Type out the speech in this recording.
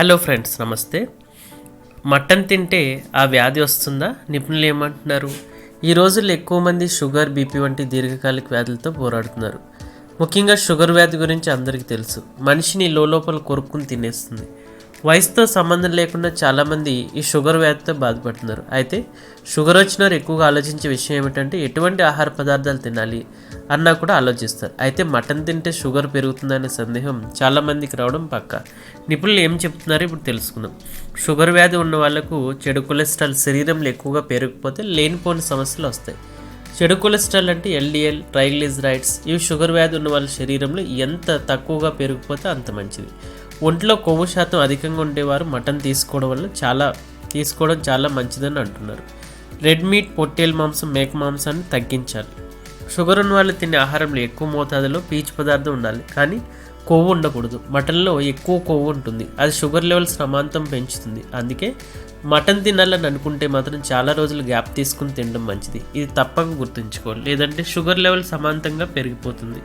Hello friends నమస్తే. Mutton తింటే ఆ వ్యాధి వస్తుందా? నిపుణులు ఏమంటున్నారు? ఈ రోజుల్లో ఎక్కువ మంది షుగర్ బీపీ వంటి దీర్ఘకాలిక వ్యాధులతో పోరాడుతున్నారు. ముఖ్యంగా షుగర్ వ్యాధి గురించి అందరికీ తెలుసు. మనిషిని లోపల కొరుక్కుని తినేస్తుంది. వయసుతో సంబంధం లేకుండా చాలామంది ఈ షుగర్ వ్యాధితో బాధపడుతున్నారు. అయితే షుగర్ వచ్చిన వారు ఎక్కువగా ఆలోచించే విషయం ఏమిటంటే ఎటువంటి ఆహార పదార్థాలు తినాలి అన్నా కూడా ఆలోచిస్తారు. అయితే మటన్ తింటే షుగర్ పెరుగుతుందనే సందేహం చాలామందికి రావడం పక్క. నిపుణులు ఏం చెప్తున్నారో ఇప్పుడు తెలుసుకుందాం. షుగర్ వ్యాధి ఉన్న వాళ్ళకు చెడు కొలెస్ట్రాల్ శరీరంలో ఎక్కువగా పెరిగిపోతే లేనిపోని సమస్యలు వస్తాయి. చెడు కొలెస్ట్రాల్ అంటే ఎల్డిఎల్ ట్రైగ్లిజరైడ్స్ ఇవి షుగర్ వ్యాధి ఉన్న వాళ్ళ శరీరంలో ఎంత తక్కువగా పెరిగిపోతే అంత మంచిది. ఒంట్లో కొవ్వు శాతం అధికంగా ఉండేవారు మటన్ తీసుకోవడం వల్ల చాలా తీసుకోవడం చాలా మంచిదని అంటున్నారు. రెడ్ మీట్ పొట్టేలు మాంసం మేక మాంసాన్ని తగ్గించాలి. షుగర్ ఉన్న వాళ్ళు తినే ఆహారంలో ఎక్కువ మోతాదులో పీచు పదార్థం ఉండాలి. కానీ కొవ్వు ఉండకూడదు. మటన్లో ఎక్కువ కొవ్వు ఉంటుంది. అది షుగర్ లెవెల్స్ సమాంతం పెంచుతుంది. అందుకే మటన్ తినాలని అనుకుంటే మాత్రం చాలా రోజులు గ్యాప్ తీసుకుని తినడం మంచిది. ఇది తప్పక గుర్తుంచుకోవాలి. లేదంటే షుగర్ లెవెల్ సమాంతంగా పెరిగిపోతుంది.